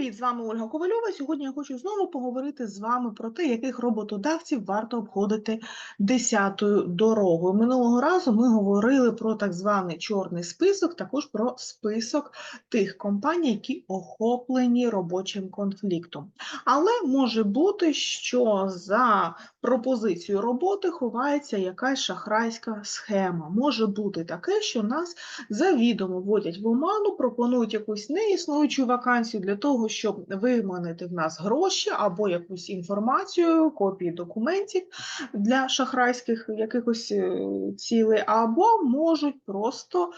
Привіт, з вами Ольга Ковальова. Сьогодні я хочу знову поговорити з вами про те, яких роботодавців варто обходити десятою дорогою. Минулого разу ми говорили про так званий чорний список, також про список тих компаній, які охоплені робочим конфліктом. Але може бути, що за пропозицією роботи ховається якась шахрайська схема. Може бути таке, що нас завідомо вводять в оману, пропонують якусь неіснуючу вакансію для того, щоб виманити в нас гроші або якусь інформацію, копії документів для шахрайських якихось е, цілей, або можуть просто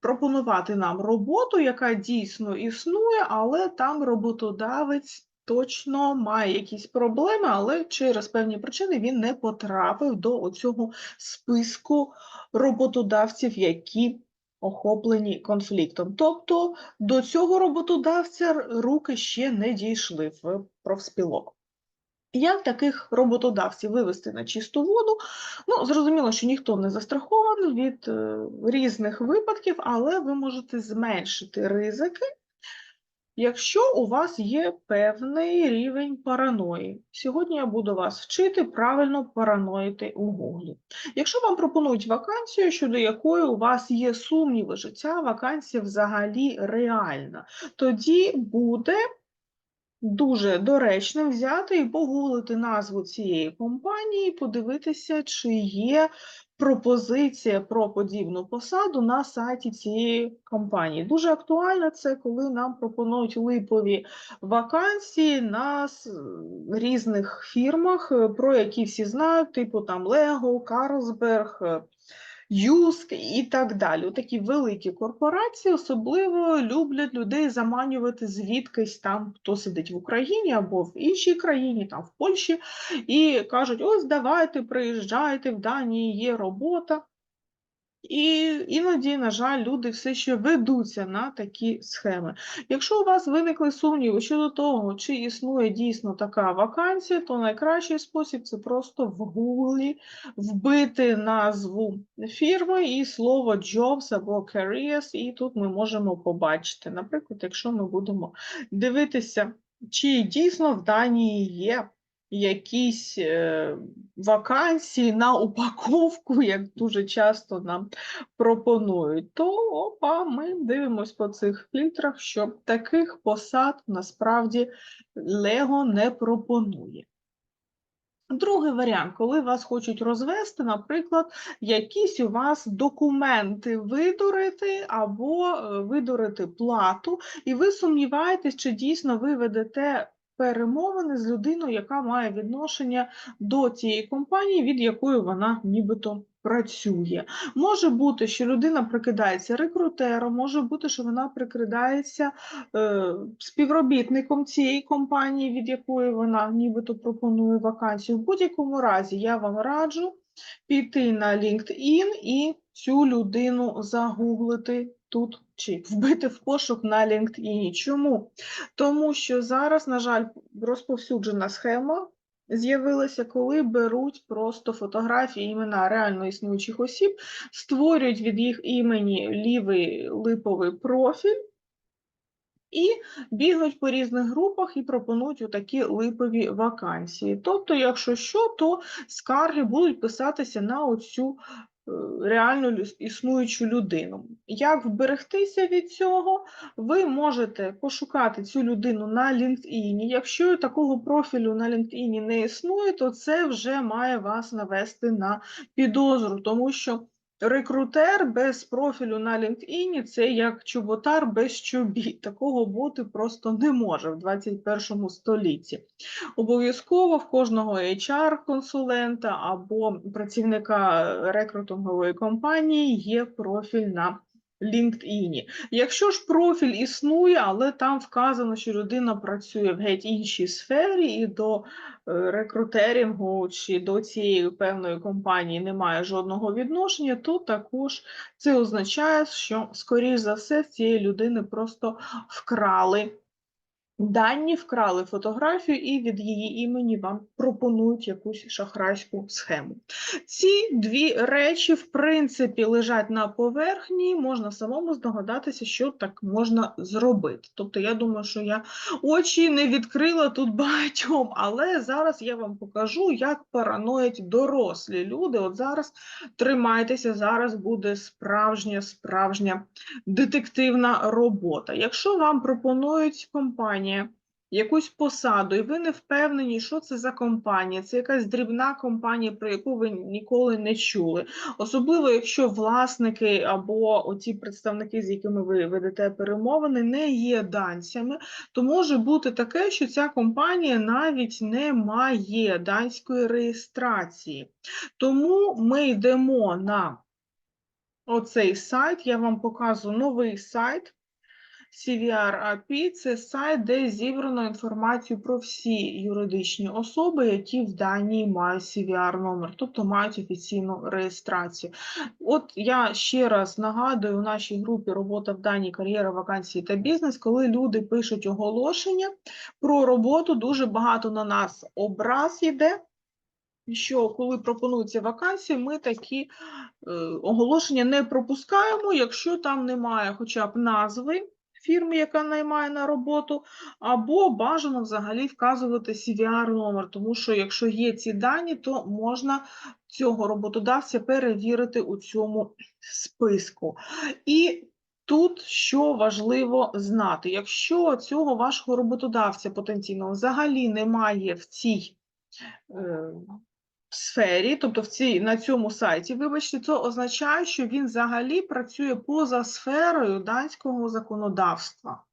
пропонувати нам роботу, яка дійсно існує, але там роботодавець. Точно має якісь проблеми, але через певні причини він не потрапив до цього списку роботодавців, які охоплені конфліктом. Тобто до цього роботодавця руки ще не дійшли в профспілок. Як таких роботодавців вивести на чисту воду? Ну, зрозуміло, що ніхто не застрахований від е, різних випадків, але ви можете зменшити ризики, якщо у вас є певний рівень параної. Сьогодні я буду вас вчити правильно параноїти у Гуглі. Якщо вам пропонують вакансію, щодо якої у вас є сумніви, що ця вакансія взагалі реальна, тоді буде дуже доречно взяти і погуглити назву цієї компанії, подивитися, чи є пропозиція про подібну посаду на сайті цієї компанії. Дуже актуально це, коли нам пропонують липові вакансії на різних фірмах, е, про які всі знають, типу там Lego, Carlsberg, е, Юск і так далі. Такі великі корпорації особливо люблять людей заманювати звідкись там, хто сидить в Україні або в іншій країні, там в Польщі, і кажуть: ось давайте, приїжджайте, в Данії є робота. І іноді, на жаль, люди все ще ведуться на такі схеми. Якщо у вас виникли сумніви щодо того, чи існує дійсно така вакансія, то найкращий спосіб це просто в Гуглі вбити назву фірми і слово jobs або careers, і тут ми можемо побачити. Наприклад, якщо ми будемо дивитися, чи дійсно в Данії є якісь е, вакансії на упаковку, як дуже часто нам пропонують, то опа, ми дивимося по цих фільтрах, що таких посад насправді Лего не пропонує. Другий варіант, коли вас хочуть розвести, наприклад, якісь у вас документи видурити або е, видурити плату, і ви сумніваєтесь, чи дійсно ви ведете перемовини з людиною, яка має відношення до цієї компанії, від якої вона нібито працює. Може бути, що людина прикидається рекрутером, може бути, що вона прикидається е, співробітником цієї компанії, від якої вона нібито пропонує вакансію. В будь-якому разі я вам раджу піти на LinkedIn і цю людину загуглити тут чи вбити в пошук на LinkedIn. Чому? Тому що зараз, на жаль, розповсюджена схема. З'явилася, коли беруть просто фотографії імена реально існуючих осіб, створюють від їх імені лівий липовий профіль і бігають по різних групах і пропонують отакі липові вакансії. Тобто, якщо що, то скарги будуть писатися на оцю реально існуючу людину. Як вберегтися від цього? Ви можете пошукати цю людину на LinkedIn. Якщо такого профілю на LinkedIn не існує, то це вже має вас навести на підозру, тому що Рекрутер без профілю на LinkedIn – це як чоботар без чобіт. Такого бути просто не може в 21 столітті. Обов'язково в кожного HR-консулента або працівника рекрутингової компанії є профіль на LinkedIn. Якщо ж профіль існує, але там вказано, що людина працює в геть іншій сфері і до е, рекрутерінгу чи до цієї певної компанії немає жодного відношення, то також це означає, що, скоріш за все, цієї людини просто вкрали дані, вкрали фотографію і від її імені вам пропонують якусь шахрайську схему. Ці дві речі, в принципі, лежать на поверхні, можна самому здогадатися, що так можна зробити. Тобто, я думаю, що я очі не відкрила тут багатьом, але зараз я вам покажу, як параноять дорослі люди. От зараз тримайтеся, зараз буде справжня, справжня детективна робота. Якщо вам пропонують компанія якусь посаду, і ви не впевнені, що це за компанія, це якась дрібна компанія, про яку ви ніколи не чули. Особливо, якщо власники або оці представники, з якими ви ведете перемовини, не є данцями, то може бути таке, що ця компанія навіть не має данської реєстрації. Тому ми йдемо на оцей сайт, я вам показую новий сайт. CVR API – це сайт, де зібрано інформацію про всі юридичні особи, які в Данії мають CVR номер, тобто мають офіційну реєстрацію. От я ще раз нагадую у нашій групі робота в Данії, кар'єра, вакансії та бізнес, коли люди пишуть оголошення про роботу, дуже багато на нас образ йде. Що коли пропонуються вакансії, ми такі е, оголошення не пропускаємо, якщо там немає хоча б назви фірми, яка наймає на роботу, або бажано взагалі вказувати CVR номер, тому що якщо є ці дані, то можна цього роботодавця перевірити у цьому списку. І Тут що важливо знати, якщо цього вашого роботодавця потенційного взагалі немає в цій е, сфері, тобто в цій, на цьому сайті, вибачте, це означає, що він взагалі працює поза сферою данського законодавства.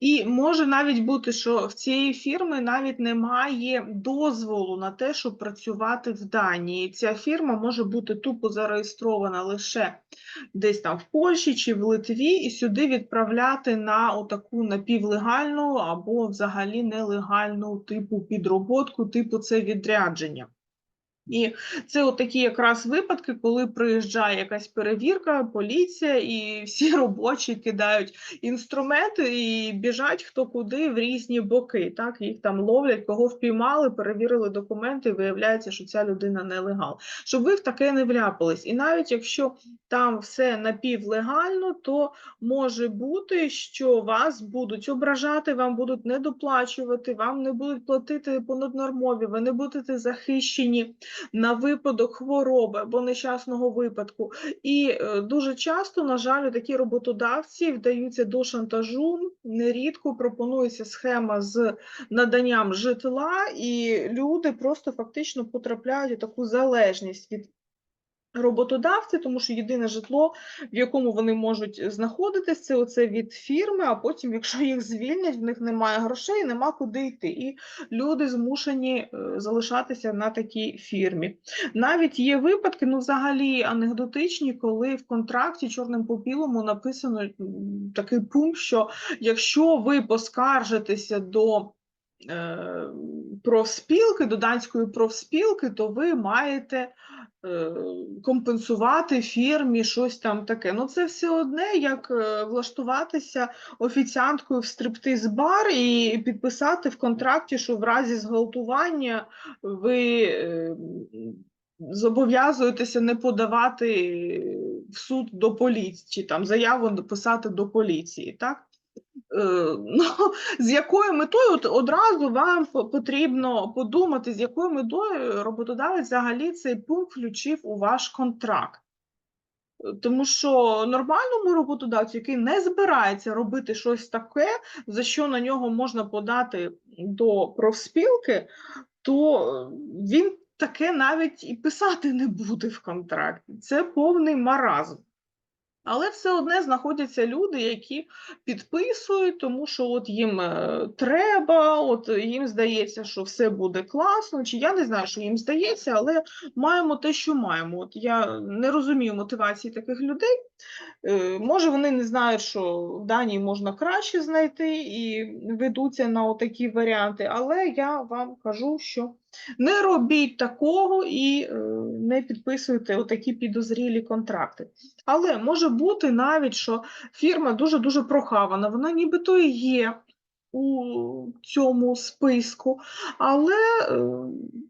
І може навіть бути, що в цієї фірми навіть немає дозволу на те, щоб працювати в Данії. Ця фірма може бути тупо зареєстрована лише десь там в Польщі чи в Литві, і сюди відправляти на отаку напівлегальну або взагалі нелегальну типу підроботку, типу це відрядження. І це такі якраз випадки, коли приїжджає якась перевірка, поліція, і всі робочі кидають інструменти і біжать хто куди в різні боки. Так їх там ловлять, кого впіймали, перевірили документи, і виявляється, що ця людина нелегал. Щоб ви в таке не вляпались. І навіть якщо там все напівлегально, то може бути, що вас будуть ображати, вам будуть недоплачувати, вам не будуть платити понаднормові, ви не будете захищені на випадок хвороби або нещасного випадку. І е, дуже часто, на жаль, такі роботодавці вдаються до шантажу. Нерідко пропонується схема з наданням житла, і люди просто фактично потрапляють у таку залежність від роботодавці, тому що єдине житло, в якому вони можуть знаходитися, це від фірми, а потім, якщо їх звільнять, в них немає грошей, нема куди йти. І люди змушені е, залишатися на такій фірмі. Навіть є випадки, ну взагалі анекдотичні, коли в контракті чорним по білому написано такий пункт, що якщо ви поскаржитеся до профспілки, до данської профспілки, то ви маєте Е, компенсувати фірмі щось там таке. Ну, це все одне, як е, влаштуватися офіціанткою в стриптиз-бар і підписати в контракті, що в разі зґвалтування ви е, зобов'язуєтеся не подавати в суд до поліції, там заяву писати до поліції. так? Е, ну, з якою метою одразу вам потрібно подумати, з якою метою роботодавець взагалі цей пункт включив у ваш контракт. Тому що нормальному роботодавцю, який не збирається робити щось таке, за що на нього можна подати до профспілки, то він таке навіть і писати не буде в контракті. Це повний маразм. Але все одне знаходяться люди, які підписують, тому що от їм е, треба, от їм здається, що все буде класно. Чи я не знаю, що їм здається, але маємо те, що маємо. От я не розумію мотивації таких людей. Е, може, вони не знають, що в Данії можна краще знайти і ведуться на такі варіанти, але я вам кажу, що не робіть такого і е, не підписуйте отакі підозрілі контракти. Але може бути навіть, що фірма дуже-дуже прохавана, вона нібито і є у цьому списку, але е,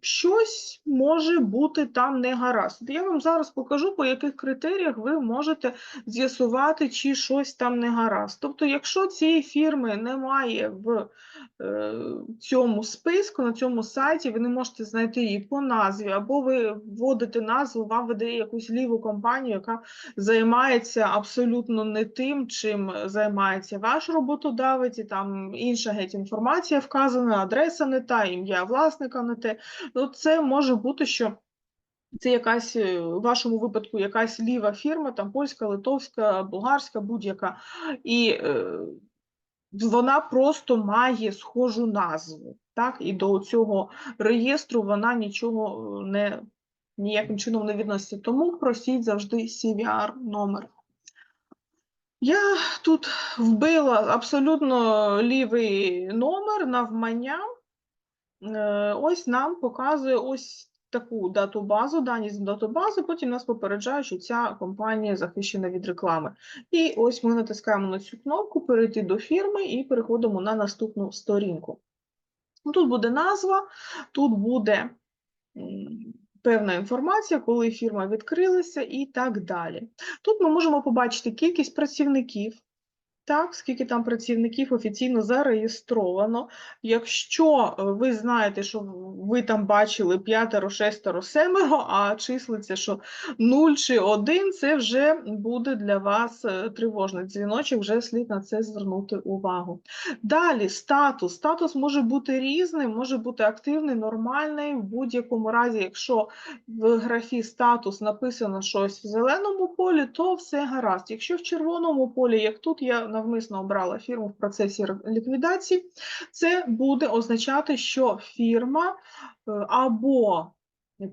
щось може бути там не гаразд. Я вам зараз покажу, по яких критеріях ви можете з'ясувати, чи щось там не гаразд. Тобто, якщо цієї фірми немає в е, цьому списку, на цьому сайті, ви не можете знайти її по назві, або ви вводите назву, вам видає якусь ліву компанію, яка займається абсолютно не тим, чим займається ваш роботодавець, і там інша геть інформація вказана, адреса не та, ім'я власника не те. Ну, це може бути, що це якась е, в вашому випадку якась ліва фірма, там польська, литовська, болгарська, будь-яка. І е, вона просто має схожу назву. Так? І до цього реєстру вона нічого е, не ніяким чином не відноситься. Тому просіть завжди CVR номер. Я тут вбила абсолютно лівий номер навмання. Е, Ось нам показує ось таку дату базу, дані з дату потім нас попереджає, що ця компанія захищена від реклами. І ось ми натискаємо на цю кнопку перейти до фірми і переходимо на наступну сторінку. Тут буде назва, тут буде певна інформація, коли фірма відкрилася і так далі. Тут ми можемо побачити кількість працівників, так, скільки там працівників офіційно зареєстровано. Якщо е, ви знаєте, що ви там бачили п'ятеро, шестеро, семеро, а числиться, що 0 чи 1, це вже буде для вас е, тривожний дзвіночок, вже слід на це звернути увагу. Далі статус. Статус може бути різним, може бути активний, нормальний. В будь-якому разі, якщо в графі статус написано щось в зеленому полі, то все гаразд. Якщо в червоному полі, як тут я навмисно обрала фірму в процесі ліквідації, це буде означати, що фірма е, або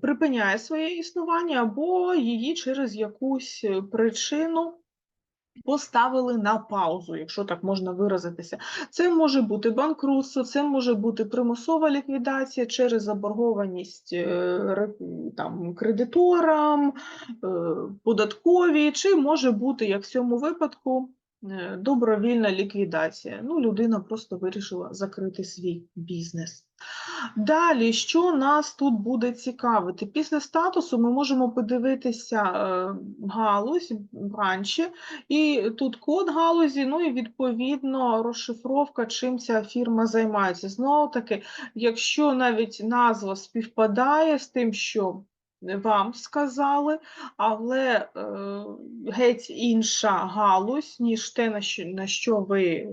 припиняє своє існування, або її через якусь е, причину поставили на паузу, якщо так можна виразитися. Це може бути банкрутство, це може бути примусова ліквідація через заборгованість е, там, кредиторам, податкові, чи може бути, як в цьому випадку, добровільна ліквідація. Ну, людина просто вирішила закрити свій бізнес. Далі, що нас тут буде цікавити? Після статусу ми можемо подивитися е, галузь, бранчі, і тут код галузі, ну і відповідно розшифровка, чим ця фірма займається. Знову таки, якщо навіть назва співпадає з тим, що вам сказали, але е, геть інша галузь, ніж те, на що, на що ви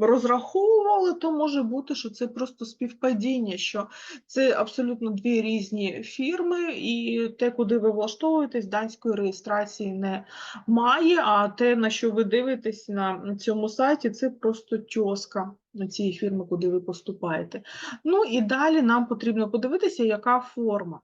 розраховували, то може бути, що це просто співпадіння, що це абсолютно дві різні фірми, і те, куди ви влаштовуєтесь, данської реєстрації не має, а те, на що ви дивитесь на цьому сайті, це просто тьоска цієї фірми, куди ви поступаєте. Ну і далі нам потрібно подивитися, яка форма.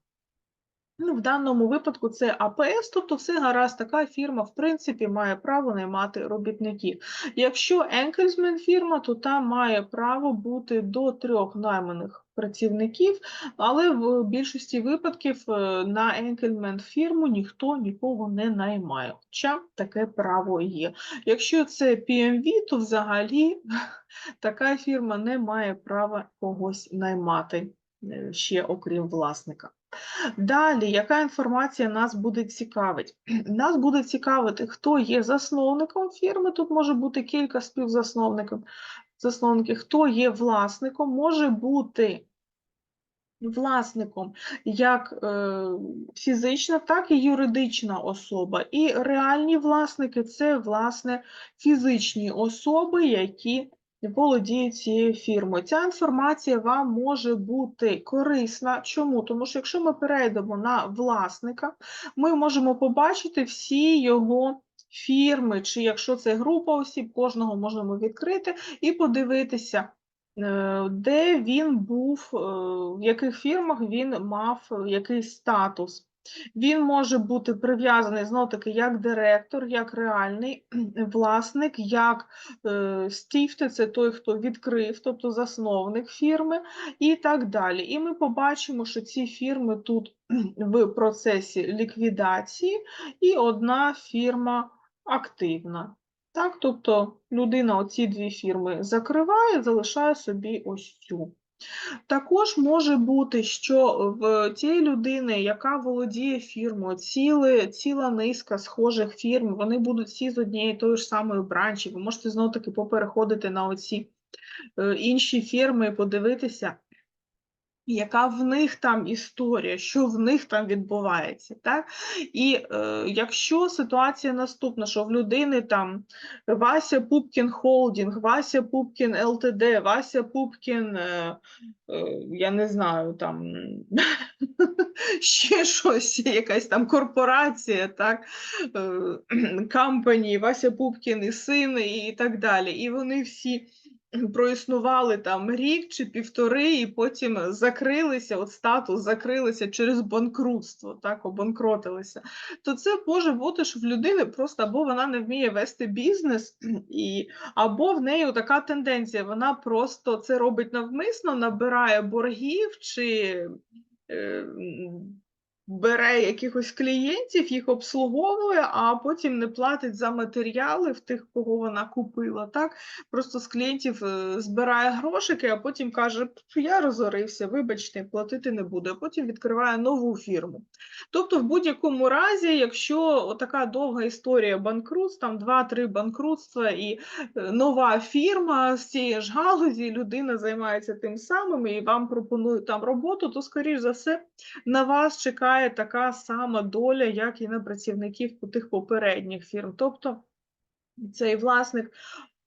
Ну, в даному випадку це АПС, тобто все гаразд, така фірма, в принципі, має право наймати робітників. Якщо Енкельсмен фірма, то там має право бути до трьох найманих працівників, але в більшості випадків е, на Енкельмен фірму ніхто нікого не наймає, хоча таке право є. Якщо це PMV, то взагалі така фірма не має права когось наймати е, ще окрім власника. Далі, яка інформація нас буде цікавить? Нас буде цікавити, хто є засновником фірми. Тут може бути кілька співзасновників, засновників, хто є власником, може бути власником як е, фізична, так і юридична особа. І реальні власники це, власне, фізичні особи, які володіють цією фірмою. Ця інформація вам може бути корисна. Чому? Тому що якщо ми перейдемо на власника, ми можемо побачити всі його фірми, чи якщо це група осіб, кожного можемо відкрити і подивитися, е, де він був, е, в яких фірмах він мав е, якийсь статус. Він може бути прив'язаний знов таки як директор, як реальний власник, як е, стіфти, це той, хто відкрив, тобто засновник фірми, і так далі. І ми побачимо, що ці фірми тут в процесі ліквідації, і одна фірма активна. Так, тобто людина оці дві фірми закриває, залишає собі ось цю. Також може бути, що в тієї людини, яка володіє фірмою, ціли, ціла низка схожих фірм, вони будуть всі з однієї тої ж самої бранчі. Ви можете знову таки попереходити на оці е, інші фірми і подивитися, яка в них там історія, що в них там відбувається. Так? І е, якщо ситуація наступна, що в людини там Вася Пупкін Холдінг, Вася Пупкін ЛТД, Вася Пупкін, е, е, я не знаю, там ще щось, якась там корпорація, так, е, компанії, Вася Пупкін і син, і так далі. І вони всі проіснували там рік чи півтори, і потім закрилися, от статус закрилися через банкрутство, так, обанкротилися, то це може бути, що в людини просто або вона не вміє вести бізнес, і, або в неї така тенденція, вона просто це робить навмисно, набирає боргів чи. Бере якихось клієнтів, їх обслуговує, а потім не платить за матеріали в тих, кого вона купила. Так? Просто з клієнтів е, збирає грошики, а потім каже: «Пф, я розорився, вибачте, платити не буду, а потім відкриває нову фірму. Тобто, в будь-якому разі, якщо така довга історія банкрутств, там 2-3 банкрутства і е, нова фірма з цієї ж галузі, людина займається тим самим і вам пропонують там роботу, то, скоріш за все, на вас чекає така сама доля, як і на працівників тих попередніх фірм. Тобто цей власник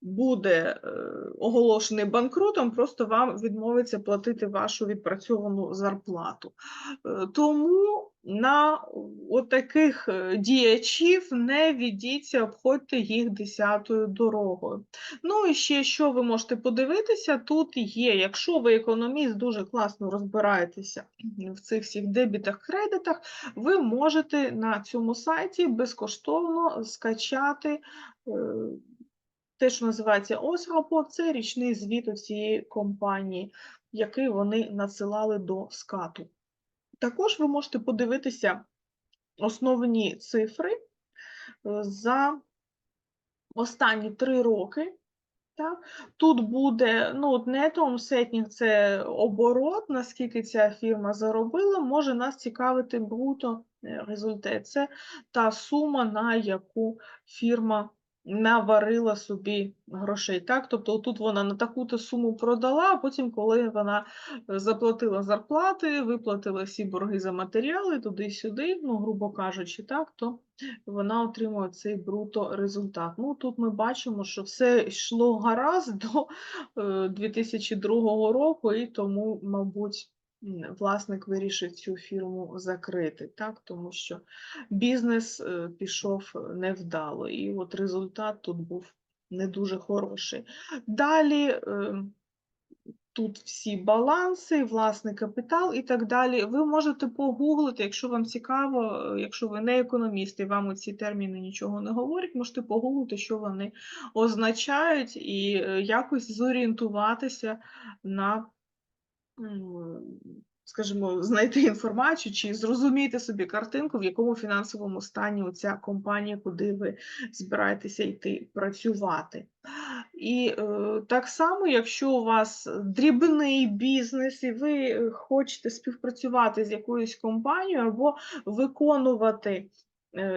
буде е, оголошений банкрутом, просто вам відмовиться платити вашу відпрацьовану зарплату. Е, Тому на таких діячів не відійдіться, обходьте їх десятою дорогою. Ну і ще що ви можете подивитися, тут є, якщо ви економіст дуже класно розбираєтеся в цих всіх дебітах, кредитах, ви можете на цьому сайті безкоштовно скачати. е, те, що називається ОСРАПО, це річний звіт у цієї компанії, який вони надсилали до скату. Також ви можете подивитися основні цифри е, за останні три роки. Так? Тут буде ну, от нетом сетнінг це оборот, наскільки ця фірма заробила, може нас цікавити бруто е, результат. Це та сума, на яку фірма наварила собі грошей. Так? Тобто тут вона на таку-то суму продала, а потім, коли вона е, заплатила зарплати, виплатила всі борги за матеріали туди-сюди, ну, грубо кажучи, так, то вона отримує цей бруто результат. Ну, Тут ми бачимо, що все йшло гаразд до е, 2002 року, і тому, мабуть, власник вирішив цю фірму закрити, так? тому що бізнес е, пішов невдало, і от результат тут був не дуже хороший. Далі. е, Тут всі баланси, власний капітал і так далі. Ви можете погуглити, якщо вам цікаво, е, якщо ви не економіст і вам ці терміни нічого не говорять, можете погуглити, що вони означають, і е, якось зорієнтуватися на, скажімо, знайти інформацію чи зрозуміти собі картинку, в якому фінансовому стані оця компанія, куди ви збираєтеся йти працювати. І е, так само, якщо у вас дрібний бізнес, і ви е, хочете співпрацювати з якоюсь компанією або виконувати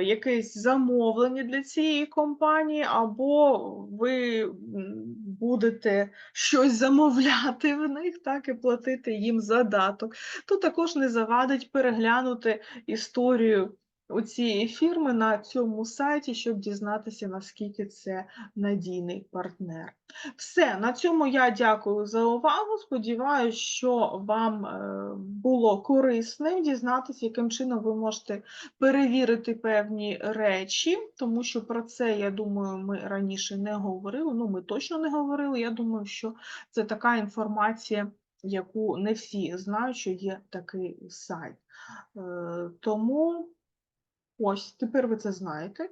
якесь замовлення для цієї компанії, або ви будете щось замовляти в них, так і платити їм задаток, то також не завадить переглянути історію у цієї фірми на цьому сайті, щоб дізнатися, наскільки це надійний партнер. Все, на цьому я дякую за увагу. Сподіваюся, що вам е, було корисним дізнатися, яким чином ви можете перевірити певні речі, тому що про це, я думаю, ми раніше не говорили. Ну, ми точно не говорили. Я думаю, що це така інформація. Яку не всі знають, що є такий сайт. Е, Тому Ось, тепер ви це знаєте.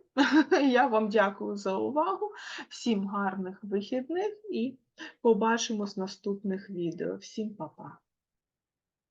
Я вам дякую за увагу. Всім гарних вихідних і побачимось в наступних відео. Всім па-па!